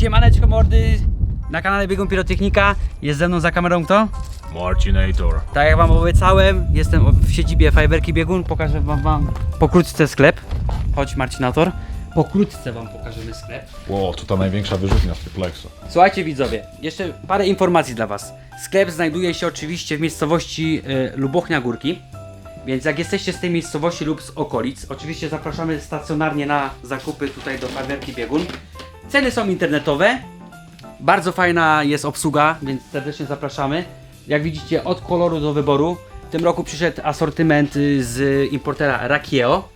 Siemaneczko mordy, na kanale Biegun Pirotechnika, jest ze mną za kamerą kto? Marcinator. Tak jak wam obiecałem, jestem w siedzibie Fajberki Biegun, pokażę wam, wam pokrótce sklep. Chodź Marcinator, pokrótce wam pokażemy sklep. Ło, to ta największa wyrzutnia z Triplexa. Słuchajcie widzowie, jeszcze parę informacji dla was. Sklep znajduje się oczywiście w miejscowości y, Lubochnia Górki. Więc jak jesteście z tej miejscowości lub z okolic, oczywiście zapraszamy stacjonarnie na zakupy tutaj do Fajberki Biegun. Ceny są internetowe. Bardzo fajna jest obsługa, więc serdecznie zapraszamy. Jak widzicie, od koloru do wyboru. W tym roku przyszedł asortyment y, z importera Rakieo.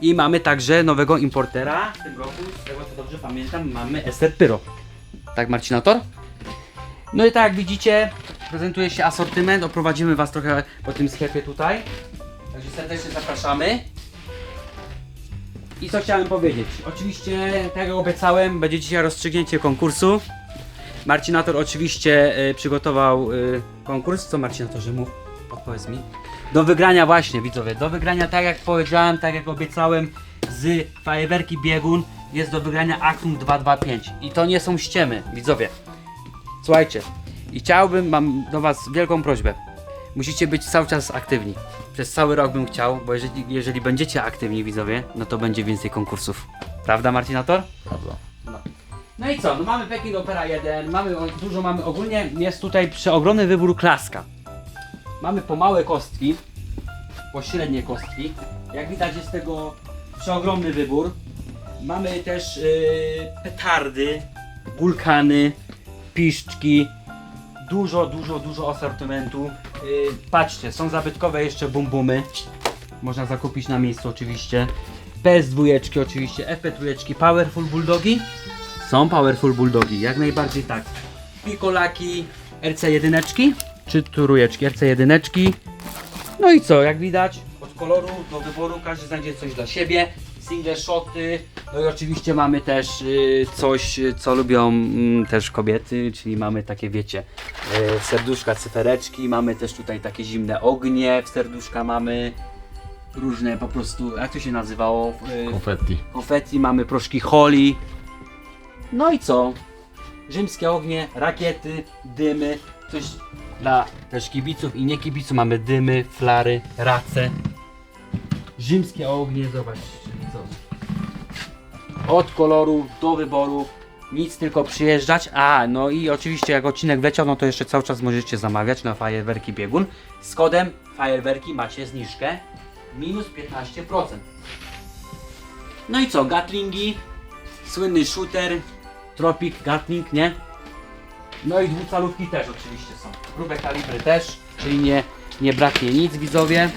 I mamy także nowego importera. W tym roku, z tego co dobrze pamiętam, mamy Ester Pyro. Tak, Marcinator? No i tak jak widzicie, prezentuje się asortyment. Oprowadzimy Was trochę po tym sklepie tutaj. Także serdecznie zapraszamy. I co chciałem powiedzieć? Oczywiście, tak jak obiecałem, będzie dzisiaj rozstrzygnięcie konkursu. Marcinator oczywiście y, przygotował y, konkurs. Co Marcinatorze mów? Odpowiedz mi. Do wygrania właśnie, widzowie. Do wygrania, tak jak powiedziałem, tak jak obiecałem, z fajerwerki biegun jest do wygrania Actum 225. I to nie są ściemy, widzowie. Słuchajcie, i chciałbym, mam do Was wielką prośbę. Musicie być cały czas aktywni. Przez cały rok bym chciał, bo jeżeli, jeżeli będziecie aktywni, widzowie, no to będzie więcej konkursów. Prawda, Marcinator? Prawda. No i co? No mamy Pekin Opera 1, mamy o- dużo mamy ogólnie, jest tutaj przeogromny wybór klaska. Mamy po małe kostki, po średnie kostki. Jak widać jest tego przeogromny wybór. Mamy też yy, petardy, wulkany, piszczki. Dużo, dużo, dużo asortymentu. Yy, patrzcie, są zabytkowe jeszcze bumbumy. Można zakupić na miejscu oczywiście. PS2 oczywiście, FP3, Powerful Bulldogi. Są Powerful Bulldogi, jak najbardziej tak. Pikolaki, RC1, czy turujeczki, RC1. No i co, jak widać, od koloru do wyboru każdy znajdzie coś dla siebie. Single shoty, no i oczywiście mamy też y, coś, y, co lubią mm, też kobiety, czyli mamy takie, wiecie, y, serduszka, cyfereczki, mamy też tutaj takie zimne ognie, w serduszka mamy różne po prostu, jak to się nazywało? Y, Konfetti. konfetti, mamy proszki holi. No i co? Rzymskie ognie, rakiety, dymy, coś dla też kibiców i nie kibiców. Mamy dymy, flary, race. Rzymskie ognie, zobaczcie. Od koloru do wyboru. Nic, tylko przyjeżdżać. A, no i oczywiście jak odcinek wleciał, no to jeszcze cały czas możecie zamawiać na fajerwerki biegun. Z kodem fajerwerki macie zniżkę minus 15%. No i co, Gatlingi, słynny shooter, Tropic, Gatling, nie? No i dwucalówki też oczywiście są. Grube kalibry też, czyli nie, nie braknie nic widzowie.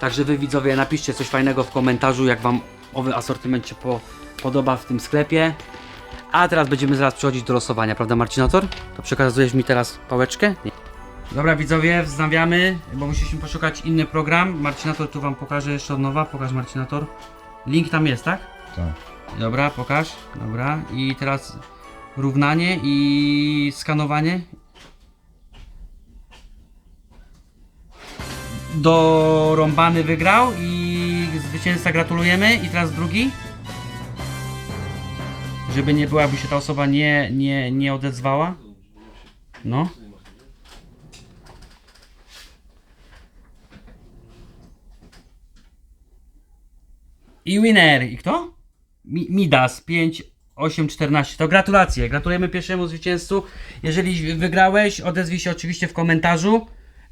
Także wy widzowie napiszcie coś fajnego w komentarzu, jak wam owy asortyment się po, podoba w tym sklepie. A teraz będziemy zaraz przechodzić do losowania, prawda Marcinator? To przekazujesz mi teraz pałeczkę? Nie. Dobra widzowie, wznawiamy, bo musieliśmy poszukać inny program. Marcinator tu wam pokażę jeszcze od nowa. Pokaż Marcinator. Link tam jest, tak? Tak. Dobra, pokaż. Dobra. I teraz równanie i skanowanie. Dorąbany wygrał i zwycięzca gratulujemy. I teraz drugi. Żeby nie była, by się ta osoba nie, nie, nie odezwała. No. I winner. I kto? Mi- Midas 5 8 14. To gratulacje. Gratulujemy pierwszemu zwycięzcu. Jeżeli wygrałeś, odezwij się oczywiście w komentarzu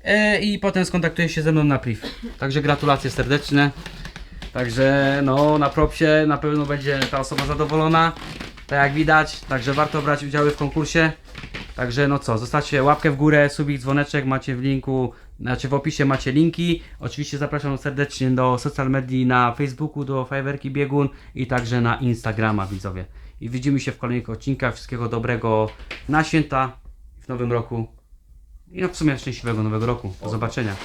e, i potem skontaktujesz się ze mną na priv. Także gratulacje serdeczne. Także no na propsie na pewno będzie ta osoba zadowolona. Tak jak widać, także warto brać udział w konkursie. Także no co, zostawcie łapkę w górę, subik, dzwoneczek, macie w linku, znaczy w opisie macie linki. Oczywiście zapraszam serdecznie do social medii na Facebooku, do Fajerwerki Biegun i także na Instagrama widzowie. I widzimy się w kolejnych odcinkach. Wszystkiego dobrego na święta w nowym roku. I no w sumie szczęśliwego nowego roku. Do zobaczenia.